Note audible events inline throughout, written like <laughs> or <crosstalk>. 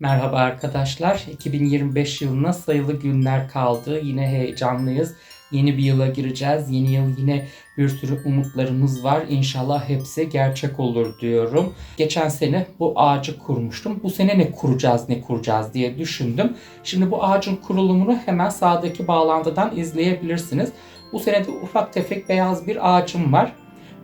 Merhaba arkadaşlar. 2025 yılına sayılı günler kaldı. Yine heyecanlıyız. Yeni bir yıla gireceğiz. Yeni yıl yine bir sürü umutlarımız var. İnşallah hepsi gerçek olur diyorum. Geçen sene bu ağacı kurmuştum. Bu sene ne kuracağız ne kuracağız diye düşündüm. Şimdi bu ağacın kurulumunu hemen sağdaki bağlantıdan izleyebilirsiniz. Bu sene de ufak tefek beyaz bir ağacım var.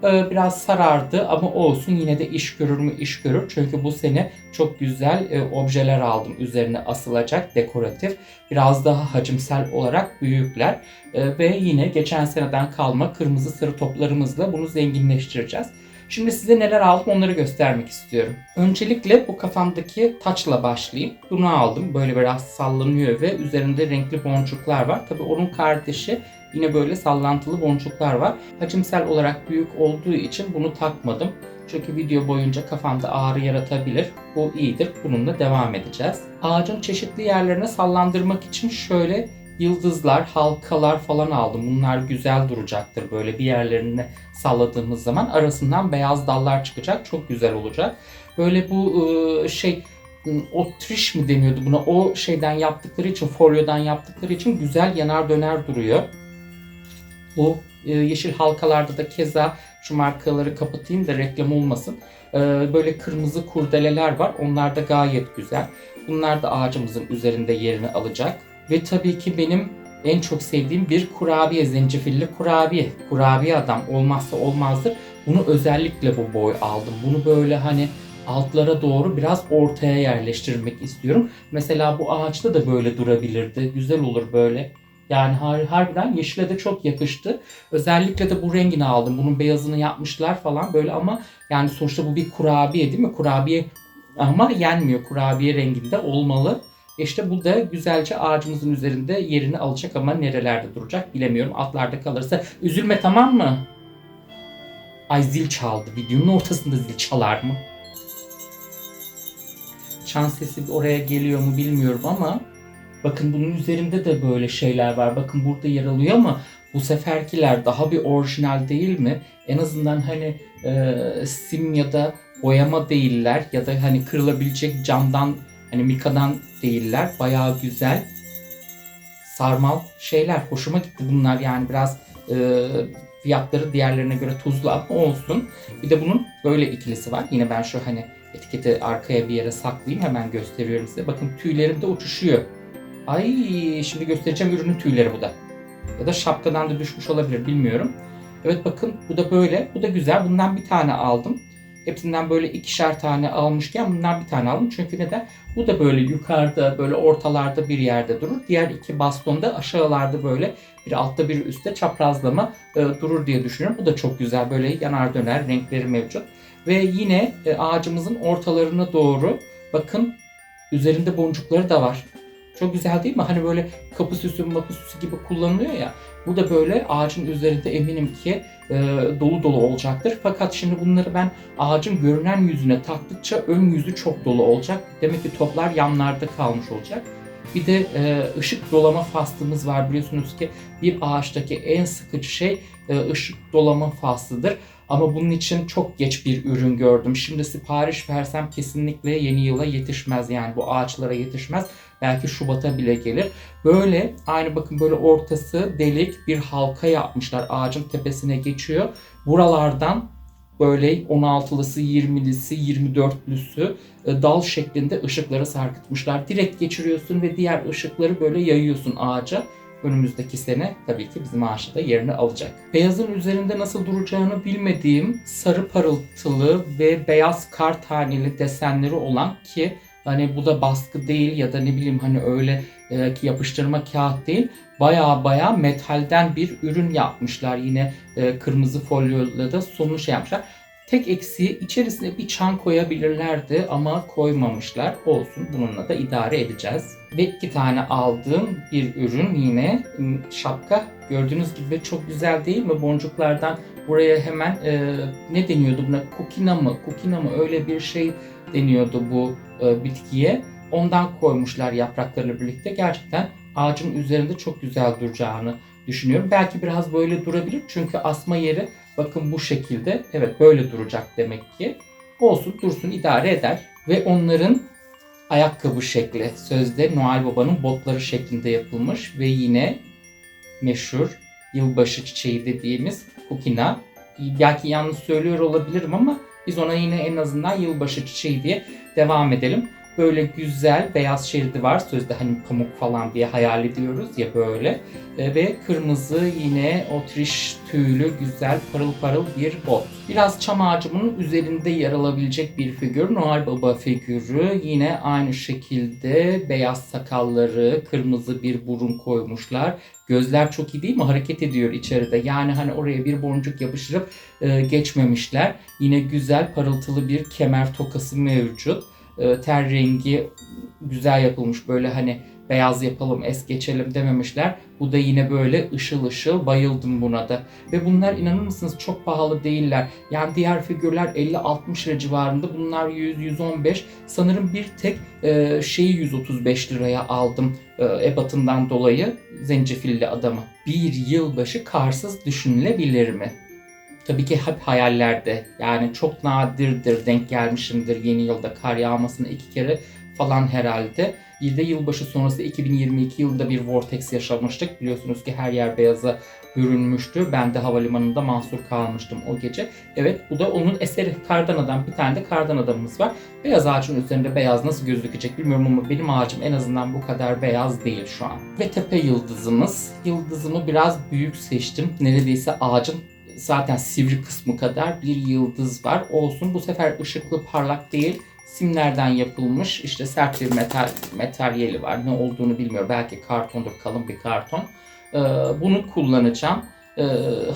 Ee, biraz sarardı ama olsun yine de iş görür mü iş görür. Çünkü bu sene çok güzel e, objeler aldım üzerine asılacak dekoratif. Biraz daha hacimsel olarak büyükler. E, ve yine geçen seneden kalma kırmızı sarı toplarımızla bunu zenginleştireceğiz. Şimdi size neler aldım onları göstermek istiyorum. Öncelikle bu kafamdaki taçla başlayayım. Bunu aldım. Böyle biraz sallanıyor ve üzerinde renkli boncuklar var. Tabi onun kardeşi yine böyle sallantılı boncuklar var. Hacimsel olarak büyük olduğu için bunu takmadım. Çünkü video boyunca kafamda ağrı yaratabilir. Bu iyidir. Bununla devam edeceğiz. Ağacın çeşitli yerlerine sallandırmak için şöyle yıldızlar, halkalar falan aldım. Bunlar güzel duracaktır böyle bir yerlerine salladığımız zaman. Arasından beyaz dallar çıkacak. Çok güzel olacak. Böyle bu ıı, şey ıı, o triş mi deniyordu buna? O şeyden yaptıkları için, folyodan yaptıkları için güzel yanar döner duruyor. Bu e, yeşil halkalarda da keza şu markaları kapatayım da reklam olmasın. E, böyle kırmızı kurdeleler var. Onlar da gayet güzel. Bunlar da ağacımızın üzerinde yerini alacak. Ve tabii ki benim en çok sevdiğim bir kurabiye, zencefilli kurabiye. Kurabiye adam olmazsa olmazdır. Bunu özellikle bu boy aldım. Bunu böyle hani altlara doğru biraz ortaya yerleştirmek istiyorum. Mesela bu ağaçta da böyle durabilirdi. Güzel olur böyle. Yani har harbiden yeşile de çok yakıştı. Özellikle de bu rengini aldım. Bunun beyazını yapmışlar falan böyle ama yani sonuçta bu bir kurabiye değil mi? Kurabiye ama yenmiyor. Kurabiye renginde olmalı. İşte bu da güzelce ağacımızın üzerinde yerini alacak ama nerelerde duracak bilemiyorum. Altlarda kalırsa üzülme tamam mı? Ay zil çaldı. Videonun ortasında zil çalar mı? Çan sesi oraya geliyor mu bilmiyorum ama bakın bunun üzerinde de böyle şeyler var. Bakın burada yer alıyor ama bu seferkiler daha bir orijinal değil mi? En azından hani e, sim ya da boyama değiller ya da hani kırılabilecek camdan hani mikadan değiller. Bayağı güzel sarmal şeyler. Hoşuma gitti bunlar yani biraz e, fiyatları diğerlerine göre tuzlu ama olsun. Bir de bunun böyle ikilisi var. Yine ben şu hani etiketi arkaya bir yere saklayayım hemen gösteriyorum size. Bakın tüylerim de uçuşuyor. Ay şimdi göstereceğim ürünün tüyleri bu da. Ya da şapkadan da düşmüş olabilir bilmiyorum. Evet bakın bu da böyle. Bu da güzel. Bundan bir tane aldım. Hepsinden böyle ikişer tane almışken bundan bir tane aldım. Çünkü neden? Bu da böyle yukarıda böyle ortalarda bir yerde durur. Diğer iki baston da aşağılarda böyle bir altta bir üstte çaprazlama e, durur diye düşünüyorum. Bu da çok güzel böyle yanar döner renkleri mevcut. Ve yine e, ağacımızın ortalarına doğru bakın üzerinde boncukları da var. Çok güzel değil mi? Hani böyle kapı süsü, mapı süsü gibi kullanılıyor ya. Bu da böyle ağacın üzerinde eminim ki e, dolu dolu olacaktır. Fakat şimdi bunları ben ağacın görünen yüzüne taktıkça ön yüzü çok dolu olacak. Demek ki toplar yanlarda kalmış olacak. Bir de e, ışık dolama faslımız var biliyorsunuz ki bir ağaçtaki en sıkıcı şey e, ışık dolama faslıdır. Ama bunun için çok geç bir ürün gördüm. Şimdi sipariş versem kesinlikle yeni yıla yetişmez yani bu ağaçlara yetişmez. Belki Şubat'a bile gelir. Böyle aynı bakın böyle ortası delik bir halka yapmışlar. Ağacın tepesine geçiyor. Buralardan böyle 16'lısı, 20'lisi, 24'lüsü e, dal şeklinde ışıkları sarkıtmışlar. Direkt geçiriyorsun ve diğer ışıkları böyle yayıyorsun ağaca. Önümüzdeki sene tabii ki bizim ağaçta da yerini alacak. Beyazın üzerinde nasıl duracağını bilmediğim sarı parıltılı ve beyaz kar taneli desenleri olan ki hani bu da baskı değil ya da ne bileyim hani öyle e, yapıştırma kağıt değil. Baya baya metalden bir ürün yapmışlar. Yine e, kırmızı folyoyla da sonunu şey yapmışlar. Tek eksiği içerisine bir çan koyabilirlerdi ama koymamışlar. Olsun bununla da idare edeceğiz. Ve iki tane aldığım bir ürün yine şapka. Gördüğünüz gibi çok güzel değil mi? Boncuklardan buraya hemen e, ne deniyordu buna? Kukina mı? Kukina mı? Öyle bir şey deniyordu bu e, bitkiye. Ondan koymuşlar yapraklarıyla birlikte. Gerçekten ağacın üzerinde çok güzel duracağını düşünüyorum. Belki biraz böyle durabilir çünkü asma yeri bakın bu şekilde. Evet böyle duracak demek ki. Olsun dursun idare eder. Ve onların ayakkabı şekli. Sözde Noel Baba'nın botları şeklinde yapılmış ve yine meşhur yılbaşı çiçeği dediğimiz kukina. Belki yanlış söylüyor olabilirim ama biz ona yine en azından yılbaşı çiçeği diye devam edelim. Böyle güzel beyaz şeridi var. Sözde hani pamuk falan diye hayal ediyoruz ya böyle. E, ve kırmızı yine otriş tüylü güzel parıl parıl bir bot. Biraz çam ağacımın üzerinde yer alabilecek bir figür. Noel Baba figürü. Yine aynı şekilde beyaz sakalları, kırmızı bir burun koymuşlar. Gözler çok iyi değil mi? Hareket ediyor içeride. Yani hani oraya bir boncuk yapıştırıp e, geçmemişler. Yine güzel parıltılı bir kemer tokası mevcut. E, ter rengi güzel yapılmış. Böyle hani beyaz yapalım, es geçelim dememişler. Bu da yine böyle ışıl ışıl bayıldım buna da. Ve bunlar inanır mısınız çok pahalı değiller. Yani diğer figürler 50-60 lira civarında. Bunlar 100-115. Sanırım bir tek e, şeyi 135 liraya aldım e, ebatından dolayı zencefilli adamı. Bir yılbaşı karsız düşünülebilir mi? Tabii ki hep hayallerde. Yani çok nadirdir denk gelmişimdir yeni yılda kar yağmasına iki kere falan herhalde. Bir de yılbaşı sonrası 2022 yılında bir vortex yaşamıştık. Biliyorsunuz ki her yer beyaza bürünmüştü. Ben de havalimanında mahsur kalmıştım o gece. Evet bu da onun eseri kardan adam. Bir tane de kardan adamımız var. Beyaz ağacın üzerinde beyaz nasıl gözükecek bilmiyorum ama benim ağacım en azından bu kadar beyaz değil şu an. Ve tepe yıldızımız. Yıldızımı biraz büyük seçtim. Neredeyse ağacın zaten sivri kısmı kadar bir yıldız var. Olsun bu sefer ışıklı parlak değil simlerden yapılmış işte sert bir metal materyali var. Ne olduğunu bilmiyorum. Belki kartondur, kalın bir karton. Ee, bunu kullanacağım. Ee,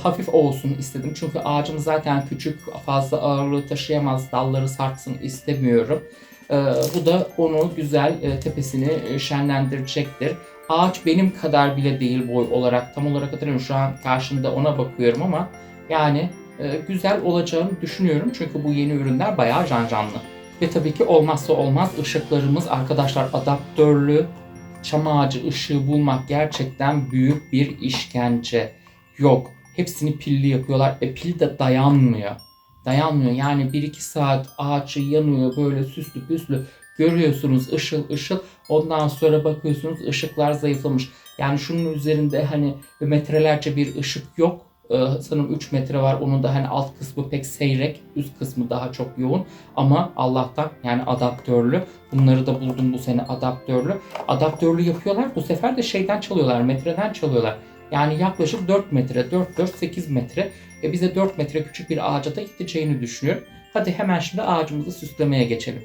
hafif olsun istedim. Çünkü ağacım zaten küçük, fazla ağırlığı taşıyamaz, dalları sarksın istemiyorum. Ee, bu da onu güzel e, tepesini e, şenlendirecektir. Ağaç benim kadar bile değil boy olarak. Tam olarak hatırlamıyorum. Şu an karşımda ona bakıyorum ama yani e, güzel olacağını düşünüyorum. Çünkü bu yeni ürünler bayağı can canlı. Ve tabii ki olmazsa olmaz ışıklarımız arkadaşlar adaptörlü çam ağacı ışığı bulmak gerçekten büyük bir işkence. Yok. Hepsini pilli yapıyorlar. E pil de dayanmıyor. Dayanmıyor. Yani 1-2 saat ağaç yanıyor böyle süslü püslü. Görüyorsunuz ışıl ışıl. Ondan sonra bakıyorsunuz ışıklar zayıflamış. Yani şunun üzerinde hani metrelerce bir ışık yok. Ee, sanırım 3 metre var. Onun da hani alt kısmı pek seyrek, üst kısmı daha çok yoğun. Ama Allah'tan yani adaptörlü. Bunları da buldum bu sene adaptörlü. Adaptörlü yapıyorlar. Bu sefer de şeyden çalıyorlar, metreden çalıyorlar. Yani yaklaşık 4 metre, 4 4 8 metre. E bize 4 metre küçük bir ağaca da gideceğini düşünüyorum. Hadi hemen şimdi ağacımızı süslemeye geçelim.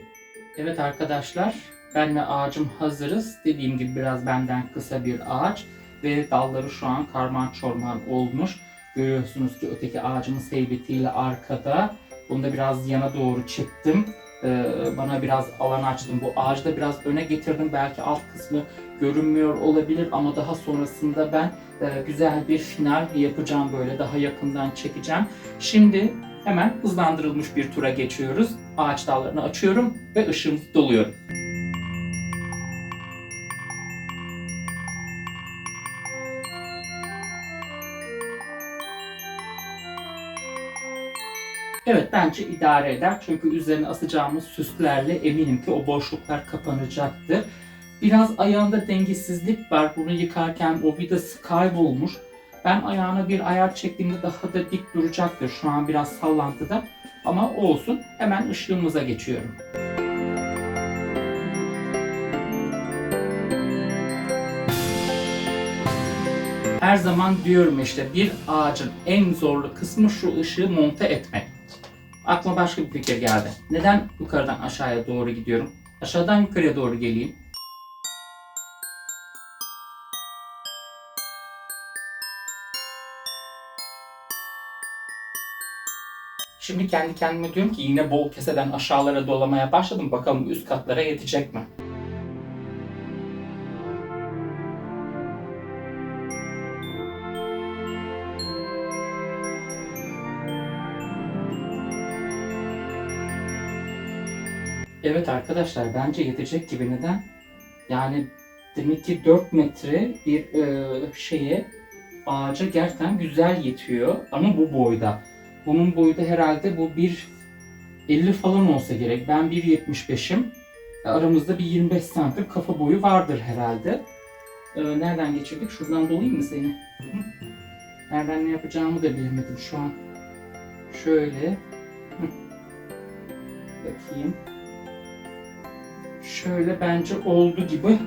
Evet arkadaşlar, ben ve ağacım hazırız. Dediğim gibi biraz benden kısa bir ağaç ve dalları şu an karman çorman olmuş. Görüyorsunuz ki öteki ağacımın heybetiyle arkada. Bunu da biraz yana doğru çektim. Ee, bana biraz alan açtım. Bu ağacı da biraz öne getirdim. Belki alt kısmı görünmüyor olabilir ama daha sonrasında ben e, güzel bir final yapacağım böyle daha yakından çekeceğim. Şimdi hemen hızlandırılmış bir tura geçiyoruz. Ağaç dallarını açıyorum ve ışığımızı doluyorum. Evet bence idare eder. Çünkü üzerine asacağımız süslerle eminim ki o boşluklar kapanacaktır. Biraz ayağında dengesizlik var. Bunu yıkarken o vidası kaybolmuş. Ben ayağına bir ayar çektiğimde daha da dik duracaktır. Şu an biraz sallantıda. Ama olsun. Hemen ışığımıza geçiyorum. Her zaman diyorum işte bir ağacın en zorlu kısmı şu ışığı monte etmek. Aklıma başka bir fikir geldi. Neden yukarıdan aşağıya doğru gidiyorum? Aşağıdan yukarıya doğru geleyim. Şimdi kendi kendime diyorum ki yine bol keseden aşağılara dolamaya başladım. Bakalım üst katlara yetecek mi? Evet arkadaşlar bence yetecek gibi neden? Yani demek ki 4 metre bir e, şeye ağaca gerçekten güzel yetiyor ama bu boyda. Bunun boyu da herhalde bu 1.50 falan olsa gerek. Ben 1.75'im. Aramızda bir 25 santim kafa boyu vardır herhalde. Ee, nereden geçirdik? Şuradan dolayım mı seni? Nereden ne yapacağımı da bilemedim şu an. Şöyle. Bakayım. Şöyle bence oldu gibi.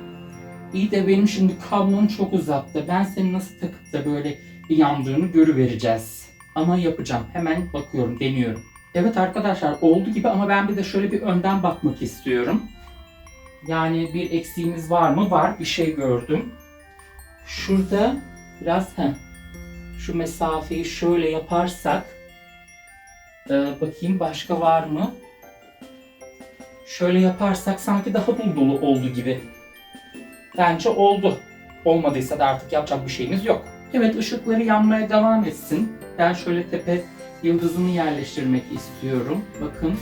İyi de benim şimdi kablom çok uzakta. Ben seni nasıl takıp da böyle yandığını görüvereceğiz. Ama yapacağım. Hemen bakıyorum, deniyorum. Evet arkadaşlar oldu gibi ama ben bir de şöyle bir önden bakmak istiyorum. Yani bir eksiğimiz var mı? Var. Bir şey gördüm. Şurada biraz heh, şu mesafeyi şöyle yaparsak ee, bakayım başka var mı? Şöyle yaparsak sanki daha dolu dolu oldu gibi. Bence oldu. Olmadıysa da artık yapacak bir şeyimiz yok. Evet ışıkları yanmaya devam etsin. Ben şöyle tepe yıldızını yerleştirmek istiyorum. Bakın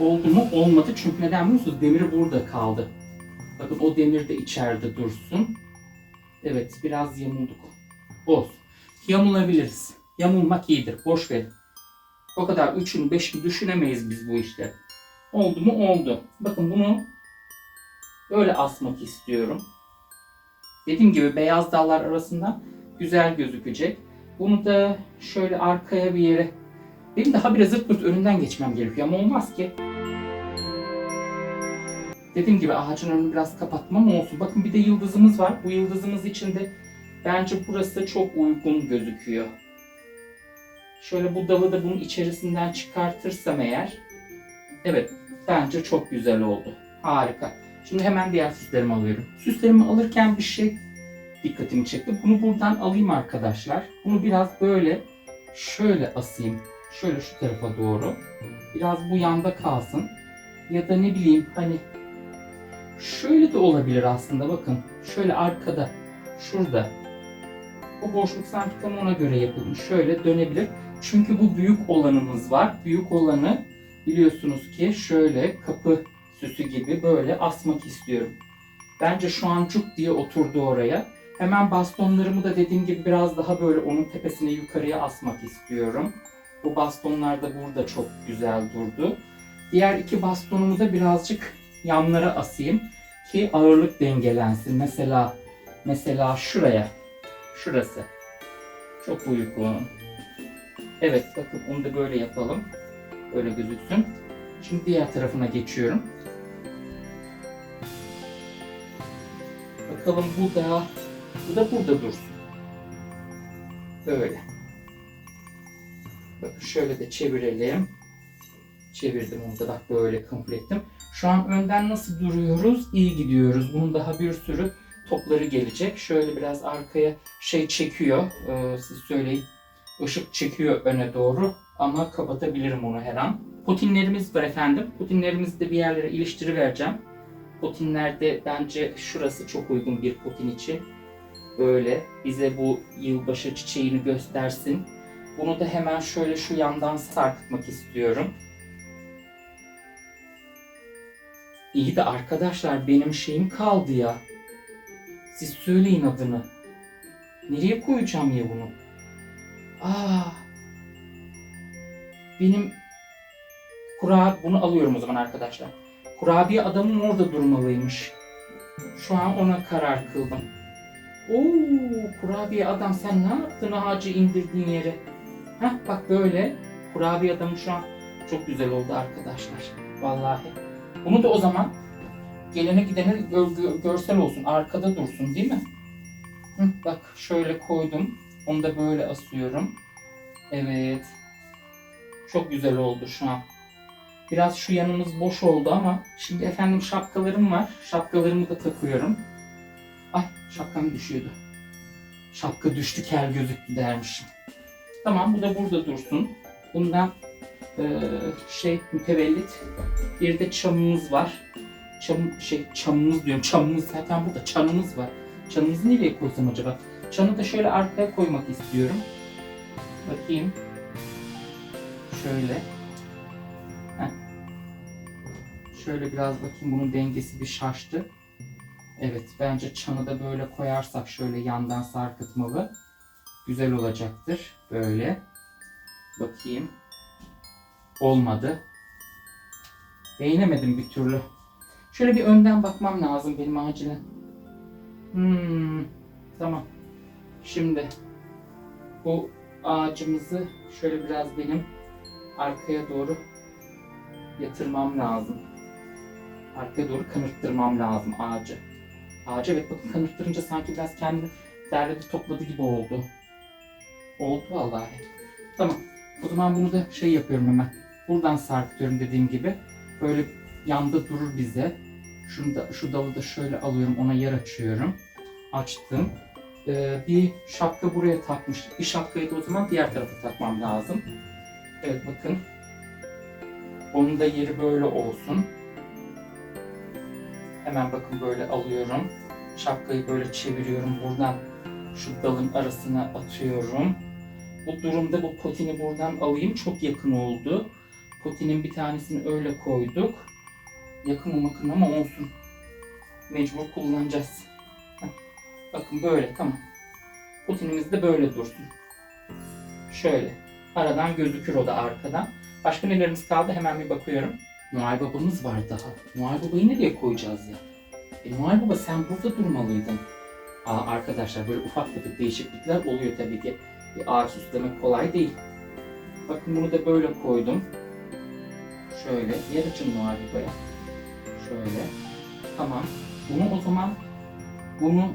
oldu mu? Olmadı. Çünkü neden biliyor musunuz? Demiri burada kaldı. Bakın o demir de içeride dursun. Evet biraz yamulduk. Olsun. Yamulabiliriz. Yamulmak iyidir. Boş verin. O kadar üçün beşini düşünemeyiz biz bu işte. Oldu mu? Oldu. Bakın bunu böyle asmak istiyorum. Dediğim gibi beyaz dallar arasında güzel gözükecek. Bunu da şöyle arkaya bir yere benim daha biraz zırt pırt önünden geçmem gerekiyor ama olmaz ki. Dediğim gibi ağacın önünü biraz kapatmam olsun. Bakın bir de yıldızımız var. Bu yıldızımız içinde bence burası çok uygun gözüküyor. Şöyle bu dalı da bunun içerisinden çıkartırsam eğer. Evet bence çok güzel oldu. Harika. Şimdi hemen diğer süslerimi alıyorum. Süslerimi alırken bir şey dikkatimi çekti. Bunu buradan alayım arkadaşlar. Bunu biraz böyle şöyle asayım. Şöyle şu tarafa doğru. Biraz bu yanda kalsın. Ya da ne bileyim hani şöyle de olabilir aslında bakın. Şöyle arkada. Şurada. O boşluk sanki tam ona göre yapılmış. Şöyle dönebilir. Çünkü bu büyük olanımız var. Büyük olanı biliyorsunuz ki şöyle kapı süsü gibi böyle asmak istiyorum. Bence şu an cuk diye oturdu oraya. Hemen bastonlarımı da dediğim gibi biraz daha böyle onun tepesine yukarıya asmak istiyorum. Bu bastonlar da burada çok güzel durdu. Diğer iki bastonumu da birazcık yanlara asayım ki ağırlık dengelensin. Mesela mesela şuraya. Şurası. Çok uygun. Evet bakın onu da böyle yapalım. Böyle gözüksün. Şimdi diğer tarafına geçiyorum. Bakalım bu da bu da burada dursun. Böyle. Bakın şöyle de çevirelim. Çevirdim onu da bak böyle komplettim. Şu an önden nasıl duruyoruz? İyi gidiyoruz. Bunun daha bir sürü topları gelecek. Şöyle biraz arkaya şey çekiyor. Ee, siz söyleyin. Işık çekiyor öne doğru ama kapatabilirim onu her an. Putinlerimiz var efendim. Putinlerimizi de bir yerlere iliştirivereceğim. Putinlerde bence şurası çok uygun bir putin için. Böyle bize bu yılbaşı çiçeğini göstersin. Bunu da hemen şöyle şu yandan sarkıtmak istiyorum. İyi de arkadaşlar benim şeyim kaldı ya. Siz söyleyin adını. Nereye koyacağım ya bunu? Aa. Benim kura bunu alıyorum o zaman arkadaşlar. Kurabiye adamım orada durmalıymış. Şu an ona karar kıldım. Oo, kurabiye adam sen ne yaptın ağacı indirdiğin yere? Heh bak böyle. Kurabiye adamı şu an çok güzel oldu arkadaşlar. Vallahi. Bunu da o zaman gelene gidene gö- gö- görsel olsun. Arkada dursun değil mi? Hı, bak şöyle koydum. Onu da böyle asıyorum. Evet. Çok güzel oldu şu an. Biraz şu yanımız boş oldu ama şimdi efendim şapkalarım var. Şapkalarımı da takıyorum. Ay şapkam düşüyordu. Şapka düştü kel gözüktü dermişim. Tamam bu da burada dursun. Bundan eee, şey mütevellit bir de çamımız var. Çam şey çamımız diyorum. Çamımız zaten burada. Çanımız var. Çanımızı nereye koysam acaba? Çanı da şöyle arkaya koymak istiyorum. Bakayım. Şöyle. Heh. Şöyle biraz bakayım bunun dengesi bir şaştı. Evet bence çanı da böyle koyarsak şöyle yandan sarkıtmalı. Güzel olacaktır. Böyle. Bakayım. Olmadı. Beğenemedim bir türlü. Şöyle bir önden bakmam lazım benim acilen. Hmm, tamam. Şimdi bu ağacımızı şöyle biraz benim arkaya doğru yatırmam lazım. Arkaya doğru kanırttırmam lazım ağacı. Ağacı evet bakın kanırttırınca sanki biraz kendini derledi topladı gibi oldu. Oldu vallahi. Tamam. O zaman bunu da şey yapıyorum hemen. Buradan sarkıtıyorum dediğim gibi. Böyle yanda durur bize. Şunu da, şu dalı da şöyle alıyorum. Ona yer açıyorum. Açtım. Ee, bir şapka buraya takmıştık. Bir şapkayı da o zaman diğer tarafa takmam lazım. Evet bakın. Onun da yeri böyle olsun. Hemen bakın böyle alıyorum. Şapkayı böyle çeviriyorum. Buradan şu dalın arasına atıyorum. Bu durumda bu potini buradan alayım. Çok yakın oldu. Potinin bir tanesini öyle koyduk. Yakın mı ama olsun. Mecbur kullanacağız. Bakın böyle tamam. Potinimiz de böyle dursun. Şöyle. Aradan gözükür o da arkadan. Başka nelerimiz kaldı hemen bir bakıyorum. Noel babamız var daha. Noel babayı nereye koyacağız ya? E, Noel baba sen burada durmalıydın. Aa, arkadaşlar böyle ufak tefek değişiklikler oluyor tabii ki. Bir ağaç süslemek kolay değil. Bakın bunu da böyle koydum. Şöyle yer açın Noel babaya. Şöyle. Tamam. Bunu o zaman bunu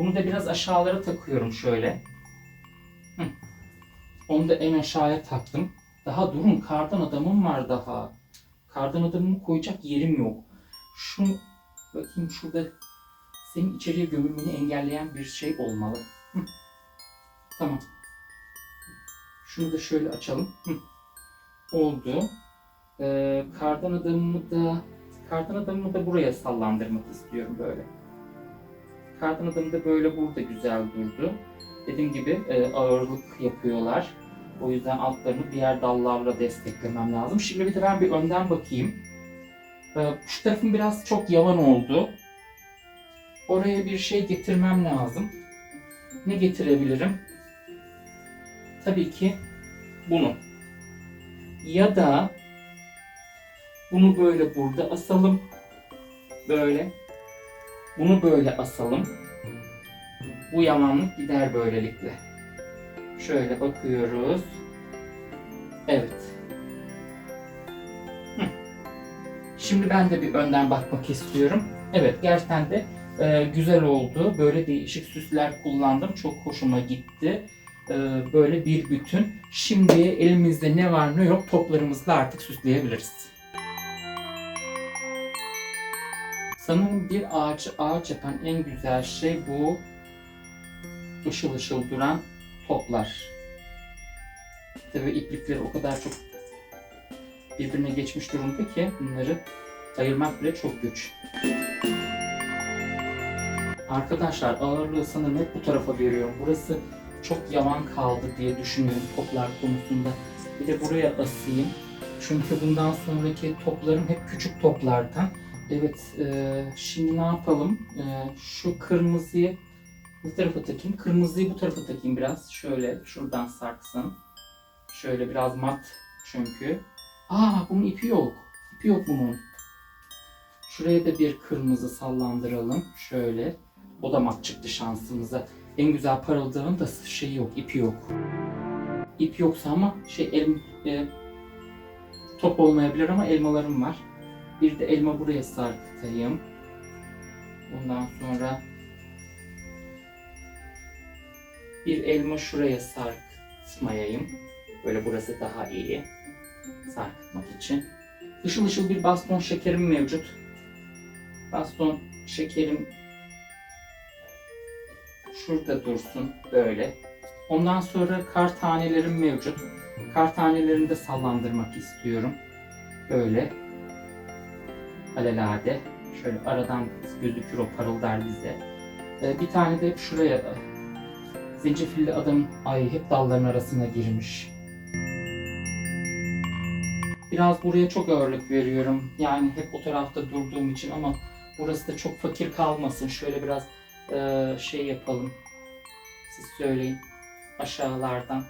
bunu da biraz aşağılara takıyorum şöyle. Hı. Onu da en aşağıya taktım. Daha durun kardan adamım var daha. Kardan adamımı koyacak yerim yok. Şu bakayım şurada senin içeriye gömülmeni engelleyen bir şey olmalı. Hı. Tamam. Şunu da şöyle açalım. Hı. Oldu. Ee, kardan adamımı da kardan adamımı da buraya sallandırmak istiyorum böyle. Kardan adamı da böyle burada güzel durdu. Dediğim gibi e, ağırlık yapıyorlar. O yüzden altlarını diğer dallarla desteklemem lazım. Şimdi bir de ben bir önden bakayım. Ee, şu tarafım biraz çok yavan oldu. Oraya bir şey getirmem lazım. Ne getirebilirim? Tabii ki bunu. Ya da bunu böyle burada asalım. Böyle. Bunu böyle asalım. Bu yamanlık gider böylelikle. Şöyle bakıyoruz. Evet. Şimdi ben de bir önden bakmak istiyorum. Evet gerçekten de e, güzel oldu. Böyle değişik süsler kullandım. Çok hoşuma gitti. E, böyle bir bütün. Şimdi elimizde ne var ne yok toplarımızla artık süsleyebiliriz. Sanırım bir ağaç ağaç yapan en güzel şey bu ışıl ışıl duran toplar. Tabii iplikleri o kadar çok birbirine geçmiş durumda ki bunları ayırmak bile çok güç. Arkadaşlar ağırlığı sanırım hep bu tarafa veriyorum. Burası çok yavan kaldı diye düşünüyorum toplar konusunda. Bir de buraya asayım. Çünkü bundan sonraki toplarım hep küçük toplardan. Evet, e, şimdi ne yapalım? E, şu kırmızıyı bu tarafa takayım. Kırmızıyı bu tarafa takayım biraz. Şöyle şuradan sarksın. Şöyle biraz mat çünkü. Aa bunun ipi yok. İpi yok bunun. Şuraya da bir kırmızı sallandıralım. Şöyle. O da mat çıktı şansımıza. En güzel parıldağın da şeyi yok, ipi yok. İp yoksa ama şey elim e, top olmayabilir ama elmalarım var. Bir de elma buraya sarkıtayım. Ondan sonra bir elma şuraya sarkıtmayayım. Böyle burası daha iyi. Sarkıtmak için. Işıl ışıl bir baston şekerim mevcut. Baston şekerim şurada dursun böyle. Ondan sonra kar tanelerim mevcut. Kar tanelerini de sallandırmak istiyorum. Böyle. Alelade. Şöyle aradan gözükür o parıldar bize. Ee, bir tane de şuraya Zencefilli adam ay hep dalların arasına girmiş. Biraz buraya çok ağırlık veriyorum. Yani hep o tarafta durduğum için ama burası da çok fakir kalmasın. Şöyle biraz e, şey yapalım. Siz söyleyin. Aşağılardan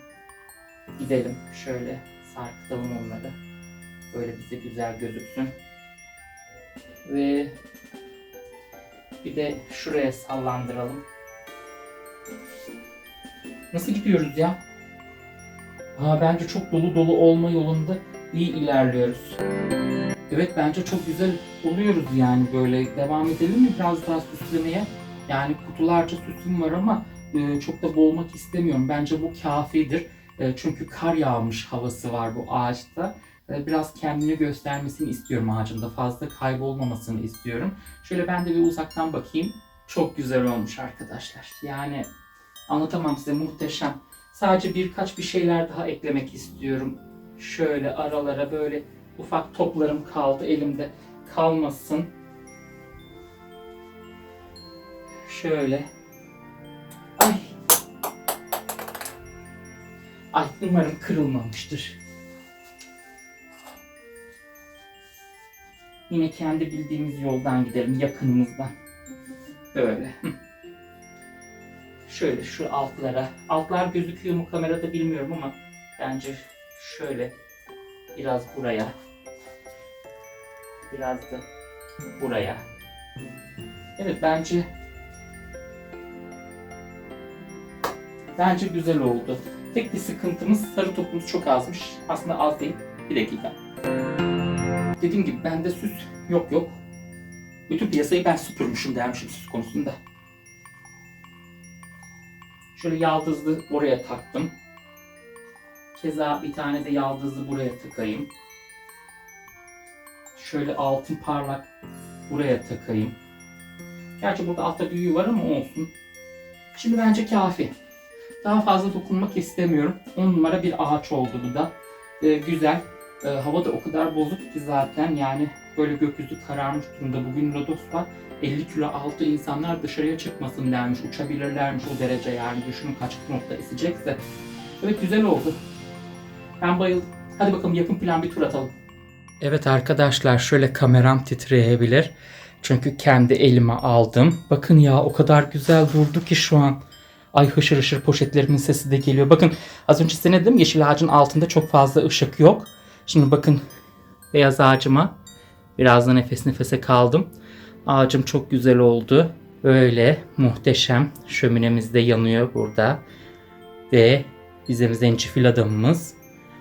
gidelim. Şöyle sarkıtalım onları. Böyle bize güzel gözüksün. Ve bir de şuraya sallandıralım. Nasıl gidiyoruz ya? Aa, bence çok dolu dolu olma yolunda iyi ilerliyoruz. Evet bence çok güzel oluyoruz yani böyle. Devam edelim mi biraz daha süslemeye? Yani kutularca süsüm var ama e, çok da boğmak istemiyorum. Bence bu kafidir. E, çünkü kar yağmış havası var bu ağaçta. E, biraz kendini göstermesini istiyorum ağacımda. Fazla kaybolmamasını istiyorum. Şöyle ben de bir uzaktan bakayım. Çok güzel olmuş arkadaşlar. Yani anlatamam size muhteşem. Sadece birkaç bir şeyler daha eklemek istiyorum. Şöyle aralara böyle ufak toplarım kaldı elimde kalmasın. Şöyle. Ay. Ay umarım kırılmamıştır. Yine kendi bildiğimiz yoldan gidelim yakınımızdan. Böyle. <laughs> Şöyle şu altlara. Altlar gözüküyor mu kamerada bilmiyorum ama bence şöyle biraz buraya. Biraz da buraya. Evet bence bence güzel oldu. Tek bir sıkıntımız sarı topumuz çok azmış. Aslında az değil. Bir dakika. Dediğim gibi bende süs yok yok. Bütün piyasayı ben süpürmüşüm dermişim süs konusunda. Şöyle yaldızlı oraya taktım. Keza bir tane de yaldızlı buraya takayım. Şöyle altın parlak buraya takayım. Gerçi burada altta büyüğü var ama olsun. Şimdi bence kafi. Daha fazla dokunmak istemiyorum. 10 numara bir ağaç oldu bu da. Ee, güzel. Ee, hava da o kadar bozuk ki zaten yani böyle gökyüzü kararmış durumda. Bugün Rodos var. 50 kilo altı insanlar dışarıya çıkmasın dermiş. Uçabilirlermiş o derece yani. Düşünün kaç nokta esecekse. Evet güzel oldu. Ben bayıldım. Hadi bakalım yakın plan bir tur atalım. Evet arkadaşlar şöyle kameram titreyebilir. Çünkü kendi elime aldım. Bakın ya o kadar güzel durdu ki şu an. Ay hışır hışır poşetlerimin sesi de geliyor. Bakın az önce size ne dedim? Yeşil ağacın altında çok fazla ışık yok. Şimdi bakın beyaz ağacıma biraz da nefes nefese kaldım. Ağacım çok güzel oldu. Böyle muhteşem. Şöminemiz de yanıyor burada. Ve bizim zencefil adamımız.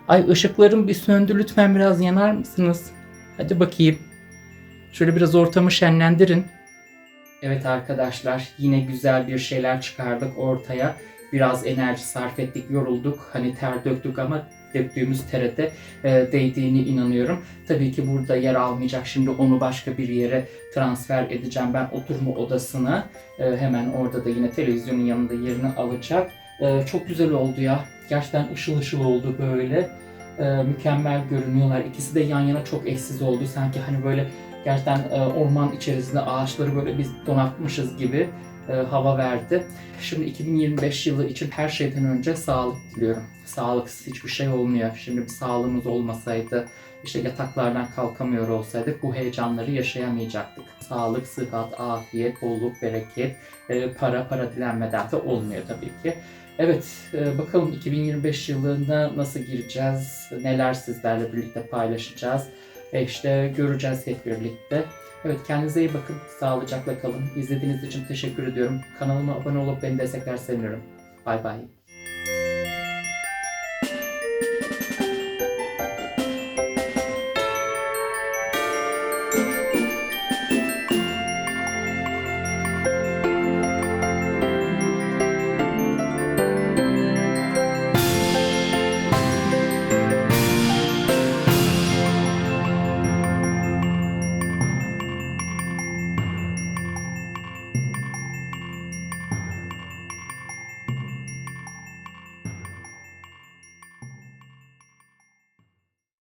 Ay ışıklarım bir söndü lütfen biraz yanar mısınız? Hadi bakayım. Şöyle biraz ortamı şenlendirin. Evet arkadaşlar yine güzel bir şeyler çıkardık ortaya. Biraz enerji sarf ettik, yorulduk. Hani ter döktük ama döktüğümüz de e, değdiğini inanıyorum. Tabii ki burada yer almayacak. Şimdi onu başka bir yere transfer edeceğim. Ben oturma odasına e, hemen orada da yine televizyonun yanında yerini alacak. E, çok güzel oldu ya. Gerçekten ışıl ışıl oldu böyle. E, mükemmel görünüyorlar. İkisi de yan yana çok eşsiz oldu. Sanki hani böyle gerçekten e, orman içerisinde ağaçları böyle biz donatmışız gibi e, hava verdi. Şimdi 2025 yılı için her şeyden önce sağlık diliyorum. Sağlıksız hiçbir şey olmuyor. Şimdi bir sağlığımız olmasaydı, işte yataklardan kalkamıyor olsaydık bu heyecanları yaşayamayacaktık. Sağlık, sıhhat, afiyet, bolluk, bereket, e, para, para dilenmeden de olmuyor tabii ki. Evet, e, bakalım 2025 yılına nasıl gireceğiz, neler sizlerle birlikte paylaşacağız. E işte göreceğiz hep birlikte. Evet kendinize iyi bakın. Sağlıcakla kalın. İzlediğiniz için teşekkür ediyorum. Kanalıma abone olup beni destekler sevinirim. Bay bay.